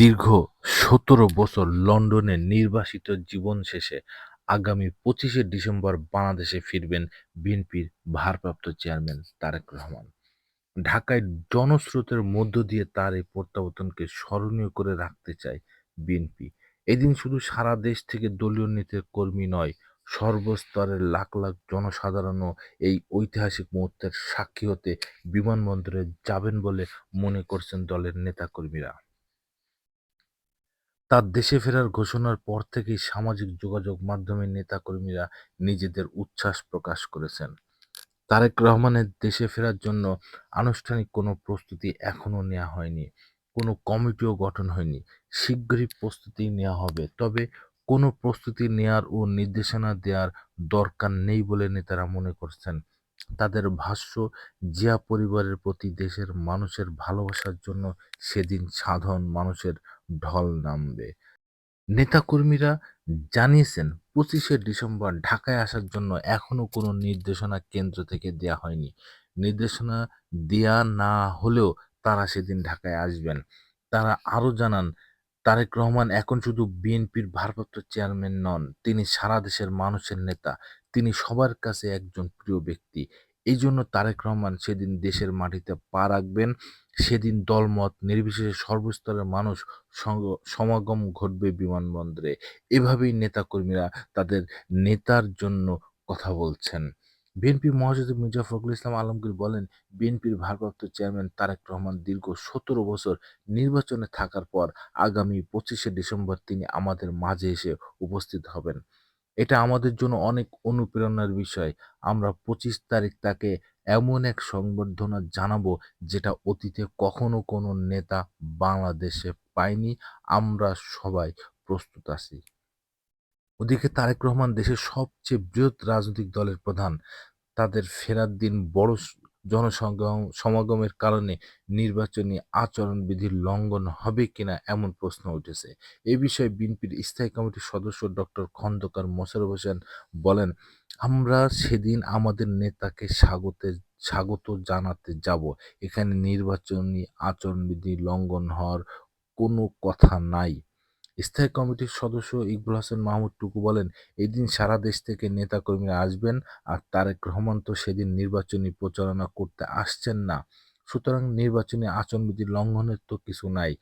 দীর্ঘ সতেরো বছর লন্ডনে নির্বাসিত জীবন শেষে আগামী পঁচিশে ডিসেম্বর বাংলাদেশে ফিরবেন বিএনপির ভারপ্রাপ্ত চেয়ারম্যান তারেক রহমান। ঢাকায় জনস্রোতের মধ্য দিয়ে তার এই প্রত্যাবর্তনকে স্মরণীয় করে রাখতে চায় বিএনপি। এদিন শুধু সারা দেশ থেকে দলীয় নেতার কর্মী নয়, সর্বস্তরের লাখ লাখ জনসাধারণও এই ঐতিহাসিক মুহূর্তের সাক্ষী হতে বিমানবন্দরে যাবেন বলে মনে করছেন দলের নেতাকর্মীরা। তার দেশে ফেরার ঘোষণার পর থেকেই সামাজিক যোগাযোগ মাধ্যমে নেতাকর্মীরা নিজেদের উচ্ছ্বাস প্রকাশ করেছেন। তারেক রহমানের দেশে ফেরার জন্য আনুষ্ঠানিক কোনো প্রস্তুতি এখনও নেওয়া হয়নি, কোনো কমিটিও গঠন হয়নি। শীঘ্রই প্রস্তুতি নেওয়া হবে, তবে কোনো প্রস্তুতি নেয়ার ও নির্দেশনা দেওয়ার দরকার নেই বলে নেতারা মনে করছেন। তাদের ভাষ্য, জিয়া পরিবারের প্রতি দেশের মানুষের ভালোবাসার জন্য সেদিন সাধারণ মানুষের ঢল নামবে। নেতাকর্মীরা জানিয়েছেন, পঁচিশে ডিসেম্বর ঢাকায় আসার জন্য এখনও কোনো নির্দেশনা কেন্দ্র থেকে দেয়া হয়নি। নির্দেশনা দেয়া না হলেও তারা সেদিন ঢাকায় আসবেন। তারা আরও জানান তারেক রহমান এখন শুধু বিএনপির ভারপ্রাপ্ত চেয়ারম্যান নন, তিনি সারা দেশের মানুষের নেতা, তিনি সবার কাছে একজন প্রিয় ব্যক্তি। এই জন্য তারেক রহমান সেদিন দেশের মাটিতে পা রাখবেন, সেদিন দলমত নির্বিশেষে সর্বস্তরের মানুষ সমাগম ঘটবে বিমানবন্দরে। এভাবেই নেতাকর্মীরা তাদের নেতার জন্য কথা বলছেন। বিএনপি মহাসচিব মির্জা ফখরুল ইসলাম আলমগীর বলেন, বিএনপির ভারপ্রাপ্ত চেয়ারম্যান তারেক রহমান দীর্ঘ সতেরো বছর নির্বাচনে থাকার পর আগামী পঁচিশে ডিসেম্বর তিনি আমাদের মাঝে এসে উপস্থিত হবেন। এটা আমাদের জন্য অনেক অনুপ্রেরণার বিষয়। আমরা পঁচিশ তারিখ তাকে এমন এক সংবর্ধনা জানাব যেটা অতীতে কখনো কোনো নেতা বাংলাদেশে পায়নি। আমরা সবাই প্রস্তুত আছি। ওদিকে তারেক রহমান দেশের সবচেয়ে বৃহৎ রাজনৈতিক দলের প্রধান। তাদের ফেরার দিন বড় জনসমাগম সমাগমের কারণে নির্বাচনী আচরণবিধির লঙ্ঘন হবে কিনা এমন প্রশ্ন উঠেছে। এ বিষয়ে বিএনপির স্থায়ী কমিটির সদস্য ডক্টর খন্দকার মোশাররফ হোসেন বলেন, আমরা সেদিন আমাদের নেতাকে স্বাগতে, স্বাগত জানাতে যাব। এখানে নির্বাচনী আচরণবিধি লঙ্ঘন হওয়ার কোনো কথা নাই। স্থায়ী কমিটির সদস্য ইকবুল হাসান মাহমুদ টুকু বলেন, এদিন সারা দেশ থেকে নেতাকর্মীরা আসবেন আর তারেক রহমান তো সেদিন নির্বাচনী প্রচারণা করতে আসছেন না। সুতরাং নির্বাচনী আচরণবিধি লঙ্ঘনের তো কিছু নাই।